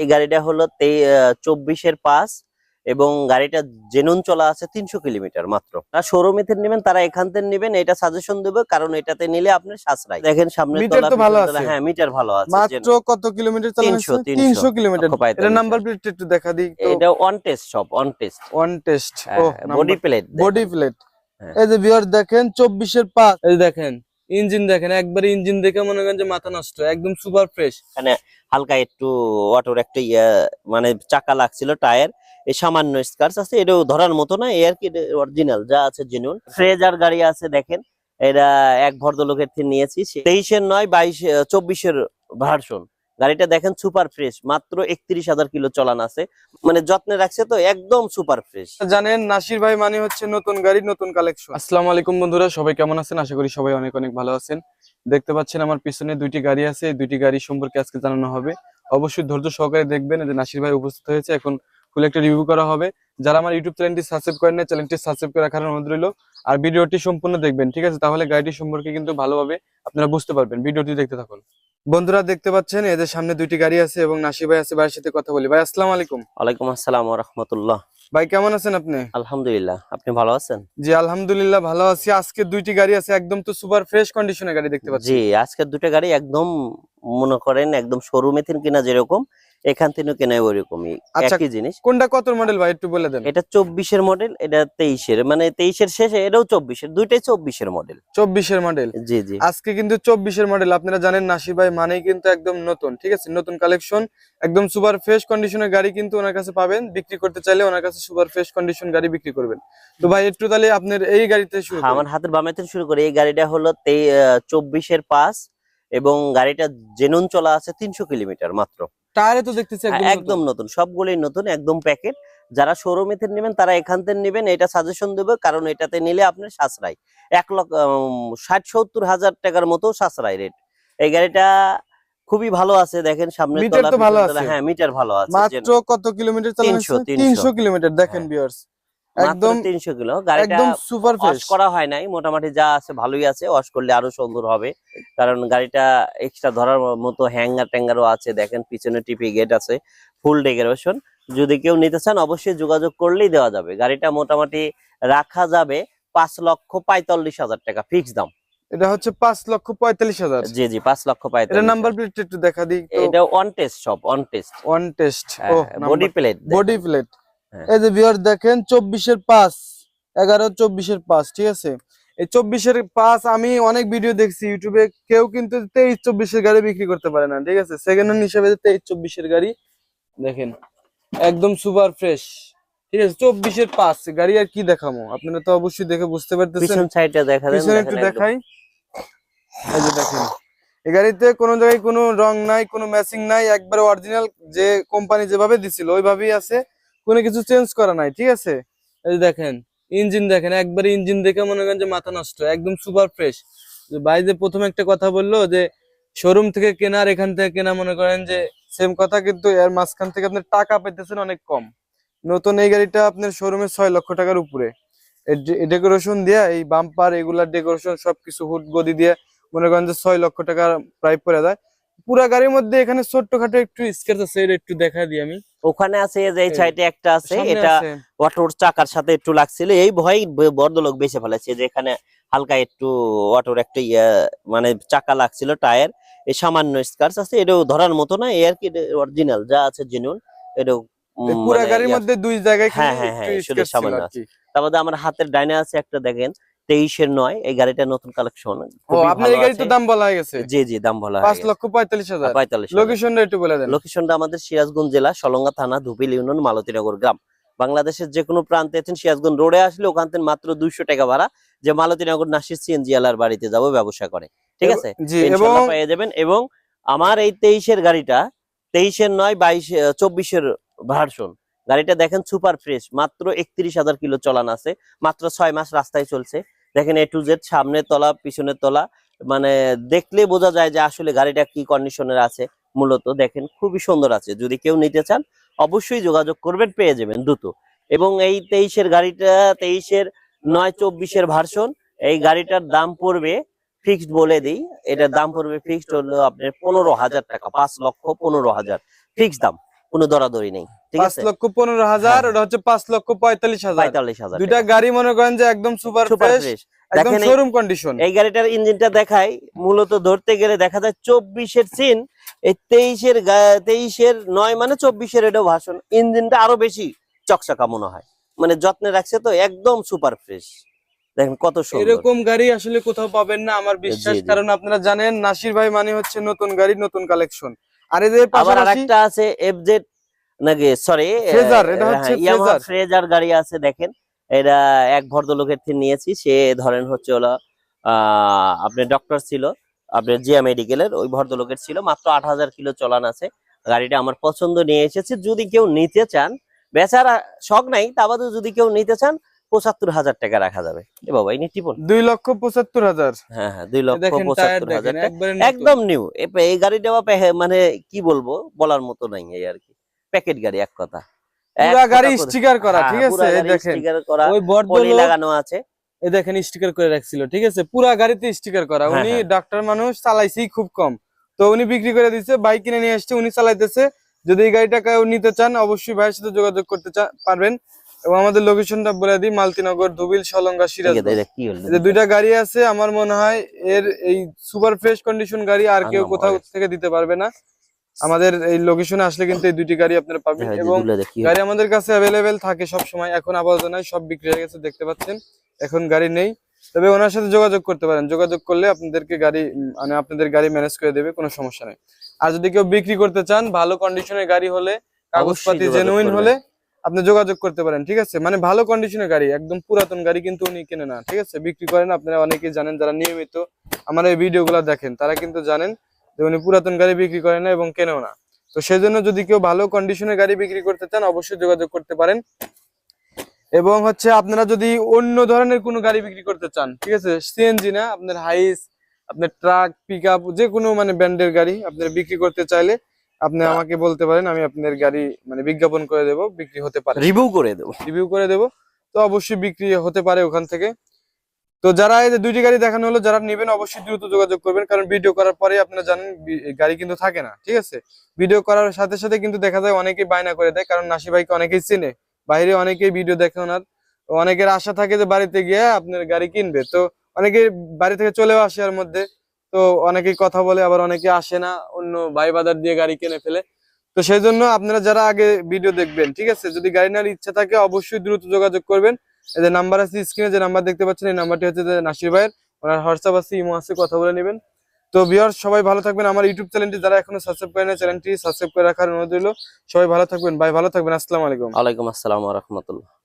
এই গাড়িটা হলো চব্বিশের পাস এবং গাড়িটা জেনুন চলা আছে তিনশো কিলোমিটার মাত্র। আর শোরুমে নেবেন তারা এখান থেকে নেবেন এটা সাজেশন দেবে কারণ এটাতে নিলে আপনার সাশ্রয়। দেখেন সামনে মিটার ভালো আছে। হ্যাঁ মিটার ভালো আছে মাত্র কত কিলোমিটার তিনশো 300, হয়েছে? 300 কিলোমিটার। এটা নাম্বার প্লেট একটু দেখা দিই এটা অন টেস্ট সব on test one test body plate body plate. এই যে ভিউয়ার দেখেন 24 এর পাঁচ। এই দেখেন ইঞ্জিন দেখেন, একবার ইঞ্জিন দেখে মনে করেন যে মাথা নষ্ট, একদম সুপার ফ্রেশ। মানে হালকা একটু অটোর একটা ইয়া মানে চাকা লাগছিল টায়ার এই সামান্য স্কার্চ আছে এটাও ধরার মতো না এ আর কি অরিজিনাল যা আছে জেনুইন ফ্রেজার গাড়ি আছে দেখেন, এটা এক ভদ্রলোকের থেকে নিয়েছি তেইশের নয়, বাইশ, চব্বিশের ভার্সন গাড়িটা দেখেন সুপার ফ্রেশ মাত্র একত্রিশ হাজার কিলো চলান আছে। মানে যত্নে রাখছে তো একদম সুপার ফ্রেশ। জানেন নাসির ভাই মানে হচ্ছে নতুন গাড়ি নতুন কালেকশন আসসালামু আলাইকুম বন্ধুরা সবাই কেমন আছেন? আশা করি সবাই অনেক অনেক ভালো আছেন। দেখতে পাচ্ছেন আমার পিছনে দুইটি গাড়ি আছে এই দুইটি গাড়ি সম্পর্কে আজকে জানানো হবে। অবশ্যই ধৈর্য সহকারে দেখবেন যে নাসির ভাই উপস্থিত হয়েছে এখন ফুল একটা রিভিউ করা হবে। যারা আমার ইউটিউব চ্যানেলটি সাবস্ক্রাইব করেন না চ্যানেলটি সাবস্ক্রাইব করে রাখার অনুরোধ রইল। আর ভিডিওটি সম্পূর্ণ দেখবেন ঠিক আছে? তাহলে গাড়িটি সম্পর্কে কিন্তু ভালোভাবে আপনারা বুঝতে পারবেন। ভিডিওটি দেখতে থাকুন। বন্ধুরা দেখতে পাচ্ছেন এদের সামনে দুইটি গাড়ি আছে এবং নাসি ভাই আছে ভাইয়ের সাথে কথা বলি। ভাই আসসালাম আলাইকুম। ওয়ালাইকুম আসসালাম রহমতুল্লাহ। ভাই কেমন আছেন আপনি? আলহামদুলিল্লাহ আপনি ভালো আছেন? জি আলহামদুলিল্লাহ ভালো আছি। আজকে দুইটি গাড়ি আছে একদম তো সুপার ফ্রেশ কন্ডিশনের গাড়ি দেখতে পাচ্ছি। জি আজকের দুটো গাড়ি একদম মনে করেন একদম শোরুমে থেকে কিনা যেরকম এখান থেকে কেনা ওইরকমই আচ্ছা, একই জিনিস। কোনটা কত মডেল ভাই একটু বলে দেন। এটা চব্বিশের মডেল এটা তেইশের মানে তেইশের শেষে এটাও চব্বিশের দুইটাই চব্বিশের মডেল চব্বিশের মডেল জি জি। আজকে কিন্তু চব্বিশের মডেল আপনারা জানেন নাসির ভাই মানেই কিন্তু একদম নতুন ঠিক আছে? নতুন কালেকশন একদম সুপার ফ্রেশ কন্ডিশনের গাড়ি কিন্তু ওনার কাছে পাবেন। বিক্রি করতে চাইলে ওনার কাছে সুপার ফ্রেশ কন্ডিশন গাড়ি বিক্রি করবেন। তো ভাই একটু তাহলে আপনার এই গাড়িতে শুরু হ্যাঁ, আমার হাতের বামে থেকে শুরু করে। এই গাড়িটা হলো চব্বিশের পাস এবং গাড়িটা জেনুন চলা আছে তিনশো কিলোমিটার মাত্র। টায়ারে তো দেখতেছি একদম হ্যাঁ, নতুন। সবগুলোই নতুন একদম প্যাকেট যারা শোরুমে থেকে নেবেন তারা এখান থেকে নেবেন এটা সাজেশন দেবে কারণ এটাতে নিলে আপনার সাশ্রয়। এক লক্ষ ষাট সত্তর হাজার টাকার মতো সাশ্রয় রেট এই গাড়িটা খুবই ভালো আছে দেখেন সামনে মিটার তো ভালো আছে। হ্যাঁ মিটার ভালো আছে মাত্র কত কিলোমিটার চালানো 300, 300 তিনশো। কিলোমিটার দেখেন হ্যাঁ। ভিউয়ার্স একদম একদম তিনশো কিলো। গাড়িটা সুপার ফ্রেশ করা হয় নাই। মোটামুটি যা আছে ভালোই আছে। ওয়াশ করলে আরও সুন্দর হবে। কারণ গাড়িটা এক্সট্রা ধরার মতো হ্যাঙ্গার ট্যাঙ্গারও আছে। দেখেন পিছনে টিপি গেট আছে। ফুল ডেকোরেশন যদি কেউ নিতে চান অবশ্যই যোগাযোগ করলেই দেওয়া যাবে। গাড়িটা মোটামুটি রাখা যাবে পাঁচ লক্ষ পঁয়তাল্লিশ হাজার টাকা ফিক্স দাম। এটা হচ্ছে পাঁচ লক্ষ পঁয়তাল্লিশ হাজার। জি জি পাঁচ লক্ষ পঁয়তাল্লিশ নাম্বার প্লেট একটু দেখা দিই। এটা অন টেস্ট সব on test one test body plate body plate. এই যে ভিউয়ার দেখেন চব্বিশের পাঁচ এগারো চব্বিশের পাঁচ ঠিক আছে? এই চব্বিশের পাঁচ আমি অনেক ভিডিও দেখছি ইউটিউবে কেউ কিন্তু তেইশ চব্বিশের গাড়ি বিক্রি করতে পারে না ঠিক আছে? সেকেন্ড হ্যান্ড হিসেবে তেইশ চব্বিশের গাড়ি দেখেন একদম সুপার ফ্রেশ ঠিক আছে? চব্বিশের পাঁচ গাড়ি আর কি দেখামো? আপনারা তো অবশ্যই দেখে বুঝতে পারতেছেন। একটু দেখাই। এই যে দেখেন এই গাড়িতে কোনো জায়গায় কোনো রং নাই কোনো ম্যাচিং নাই একবার অরিজিনাল যে কোম্পানি যেভাবে দিছিল ওইভাবেই আছে। কোনো কিছু চেঞ্জ করা নাই, ঠিক আছে? এই দেখেন ইঞ্জিন দেখেন, একবার ইঞ্জিন দেখে মনে করেন যে মাথা নষ্ট, একদম সুপার ফ্রেশ ভাই যে প্রথমে একটা কথা বলল যে শোরুম থেকে কেনার, এখান থেকে কেনা, মনে করেন যে সেম কথা, কিন্তু এর মাঝখান থেকে আপনি টাকা পেতেছেন অনেক কম। নতুন এই গাড়িটা আপনার শোরুমে ছয় লক্ষ টাকার উপরে। ডেকোরেশন দিয়া, এই বাম্পার এগুলার ডেকোরেশন সবকিছু হুড গদি দিয়ে মনে করেন যে ছয় লক্ষ টাকার প্রায় পড়ে যায়। পুরা গাড়ির মধ্যে এখানে ছোট্টখাটো একটু স্কেচ আছে এটা একটু দেখা দিই আমি। ওখানে আছে যে এই সাইডে একটা আছে এটা আছে। অটোর চাকার সাথে একটু লাগছিল। এই ভয় বড়লোক বেঁচে ফেলেছে যে এখানে হালকা একটু অটোর একটা ইয়া মানে চাকা লাগছিল টায়ার। এই সামান্য স্কার্স আছে এটাও ধরার মতো না আর কি অরিজিনাল যা আছে জেনুইন এটাও পুরা মানে গাড়ির মধ্যে দুই জায়গায় হ্যাঁ, হ্যাঁ, হ্যাঁ, সামান্য কি। তারপরে আমার হাতের ডাইনে আছে একটা দেখেন তেইশের নয় এই গাড়িটা নতুন কালেকশন আপনার এই গাড়ি দাম বলা হয়ে গেছে? জি জি দাম বলা পাঁচ লক্ষ পঁয়তাল্লিশ হাজার। পঁয়তাল্লিশ লোকেশনটা একটু বলে দেন। লোকেশনটা আমাদের সিরাজগঞ্জ জেলা সলঙ্গা থানা ধুপিল ইউনিয়ন মালতীনগর গ্রাম। বাংলাদেশের যে কোনো প্রান্তে আছেন সিরাজগঞ্জ রোডে আসলে ওখান থেকে মাত্র দুইশো টাকা ভাড়া যে মালতীনগর নাসির সিএনজি আলার বাড়িতে যাব ব্যবসা করে। ঠিক আছে? পেয়ে যাবেন। এবং আমার এই তেইশের গাড়িটা তেইশের নয় বাইশ চব্বিশের ভার্সন গাড়িটা দেখেন সুপার ফ্রেশ মাত্র একত্রিশ হাজার কিলো চলান আছে। মাত্র ছয় মাস রাস্তায় চলছে। দেখেন এ টু জেড সামনের তলা পিছনের তলা মানে দেখলে বোঝা যায় যে আসলে গাড়িটা কি কন্ডিশনের আছে, মূলত দেখেন খুবই সুন্দর আছে। যদি কেউ নিতে চান, অবশ্যই যোগাযোগ করবেন, পেয়ে যাবেন দ্রুত। এবং এই তেইশের গাড়িটা, তেইশের নয়, চব্বিশের ভার্সন এই গাড়িটার দাম পড়বে ফিক্সড বলে দিই। এটার দাম পড়বে ফিক্সড হলো আপনার পনেরো হাজার টাকা, পাঁচ লক্ষ পনেরো হাজার ফিক্সড দাম। কোনো দরাদরি নেই ঠিক আছে? লক্ষ পনেরো হাজার। ওটা হচ্ছে পাঁচ লক্ষ পঁয়তাল্লিশ হাজার। পঁয়তাল্লিশ হাজার দুইটা গাড়ি মনে করেন যে একদম সুপার সুপার ফ্রেশ ফ্রেশ দেখেন শোরুম কন্ডিশন এই গাড়িটার ইঞ্জিনটা দেখাই মূলত ধরতে গেলে দেখা যায় চব্বিশের সিন এই তেইশের তেইশের নয় মানে চব্বিশের ভাষণ। ইঞ্জিনটা আরও বেশি চকচকা মনে হয়। মানে যত্নে রাখছে তো একদম সুপার ফ্রেশ দেখেন কত এরকম গাড়ি আসলে কোথাও পাবেন না আমার বিশ্বাস। কারণ আপনারা জানেন নাসির ভাই মানে হচ্ছে নতুন গাড়ি নতুন কালেকশন আর এদের আবার আরেকটা আছে এফজেড নাকি? সরি Freezer, এটা হচ্ছে Freezer। ফ্রেজার গাড়ি আছে দেখেন। এটা এক ভদ্রলোকের থেকে নিয়েছি সে ধরেন হচ্ছে হলো আহ আপনার ডক্টর ছিল আপনার জিয়া মেডিকেলের ওই ভদ্রলোকের ছিল মাত্র আট হাজার কিলো চলান আছে। গাড়িটা আমার পছন্দ নিয়ে এসেছে যদি কেউ নিতে চান বেচারা শখ নাই তা যদি কেউ নিতে চান পঁচাত্তর হাজার টাকা রাখা যাবে। এ বাবা এই টিপন। দুই লক্ষ পঁচাত্তর হাজার। হ্যাঁ হ্যাঁ দুই লক্ষ পঁচাত্তর হাজার একদম নিউ এই গাড়িটা মানে কি বলব বলার মতো নাই এই আর কি। প্যাকেট গাড়ি এক কথা। পুরা গাড়ি স্টিকার করা হ্যাঁ, ঠিক আছে? দেখেন ওই পলি লাগানো আছে। এই দেখেন স্টিকার করে রাখছিল ঠিক আছে? পুরা গাড়িতে স্টিকার করা। হ্যাঁ, উনি হ্যাঁ। ডাক্তার মানুষ খুব কম। তো উনি বিক্রি করে দিচ্ছে বাইক কিনে নিয়ে আসছে উনি চালাইতেছে। যদি এই গাড়িটা কেউ নিতে চান অবশ্যই ভাইয়ের সাথে যোগাযোগ করতে পারবেন। এবং আমাদের লোকেশনটা বলে দিই মালতিনগর দুবিল সলঙ্গা সিরাজ দুইটা গাড়ি আছে আমার মনে হয় এর এই সুপার ফ্রেশ কন্ডিশন গাড়ি আর কেউ কোথাও থেকে দিতে পারবে না। আমাদের এই লোকেশনে আসলে কিন্তু এই দুইটি গাড়ি আপনারা পাবেন এবং গাড়ি আমাদের কাছে অ্যাভেলেবেল থাকে সব সময় এখন আপাতত নাই সব বিক্রি হয়ে গেছে দেখতে পাচ্ছেন। এখন গাড়ি নেই। তবে ওনার সাথে যোগাযোগ করতে পারেন। যোগাযোগ করলে আপনাদেরকে গাড়ি মানে আপনাদের গাড়ি ম্যানেজ করে দেবে কোনো সমস্যা নেই। আর যদি কেউ বিক্রি করতে চান ভালো কন্ডিশনের গাড়ি হলে কাগজপাতি জেনুইন হলে আপনি যোগাযোগ করতে পারেন, ঠিক আছে? মানে ভালো কন্ডিশনের গাড়ি, একদম পুরাতন গাড়ি কিন্তু উনি কেনে না ঠিক আছে? বিক্রি করেন, আপনারা অনেকেই জানেন, যারা নিয়মিত আমার এই ভিডিওগুলো দেখেন, তারা কিন্তু জানেন যে উনি পুরাতন গাড়ি বিক্রি করেন না এবং কেনেও না। তো সেই জন্য যদি কেউ ভালো কন্ডিশনের গাড়ি বিক্রি করতে চান, অবশ্যই যোগাযোগ করতে পারেন। এবং হচ্ছে আপনারা যদি অন্য ধরনের কোনো গাড়ি বিক্রি করতে চান, ঠিক আছে? সিএনজি না, আপনার হাইস আপনার ট্রাক পিক যে কোনো মানে ব্র্যান্ডের গাড়ি আপনারা বিক্রি করতে চাইলে আপনি আমাকে বলতে পারেন আমি আপনার গাড়ি মানে বিজ্ঞাপন করে দেব বিক্রি হতে পারে। রিভিউ করে দেবো। রিভিউ করে দেব। তো অবশ্যই বিক্রি হতে পারে ওখান থেকে। তো যারা এই যে দুইটি গাড়ি দেখানো হলো যারা নেবেন অবশ্যই দ্রুত যোগাযোগ করবেন কারণ ভিডিও করার পরে আপনারা জানেন গাড়ি কিন্তু থাকে না ঠিক আছে? ভিডিও করার সাথে সাথে কিন্তু দেখা যায় অনেকেই বায়না করে দেয় কারণ নাসি ভাইকে অনেকেই চেনে। বাইরে অনেকেই ভিডিও দেখে ওনার। অনেকের আশা থাকে যে বাড়িতে গিয়ে আপনার গাড়ি কিনবে। তো অনেকে বাড়ি থেকে চলেও আসে এর মধ্যে। তো অনেকেই কথা বলে, আবার অনেকে আসে না, অন্য ভাই বাজার দিয়ে গাড়ি কিনে ফেলে। তো সেই জন্য আপনারা যারা আগে ভিডিও দেখবেন, ঠিক আছে? যদি গাড়ি নেওয়ার ইচ্ছা থাকে, অবশ্যই দ্রুত যোগাযোগ করবেন। এই যে নাম্বার আছে স্ক্রিনে যে নাম্বার দেখতে পাচ্ছেন, এই নাম্বারটি হচ্ছে নাসির ভাইয়ের। ওনার হোয়াটসঅ্যাপ আছে, ইমো আছে, কথা বলে নেবেন। তো ভিউয়ার্স সবাই ভালো থাকবেন। আমার ইউটিউব চ্যানেলটি যারা এখনও সাবস্ক্রাইব করেন চ্যানেলটি সাবস্ক্রাইব করে রাখার অনুরোধ রইল। সবাই ভালো থাকবেন। ভাই, ভালো থাকবেন। আসসালামু আলাইকুম। ওয়ালাইকুম আসসালাম রহমতুল্লাহ।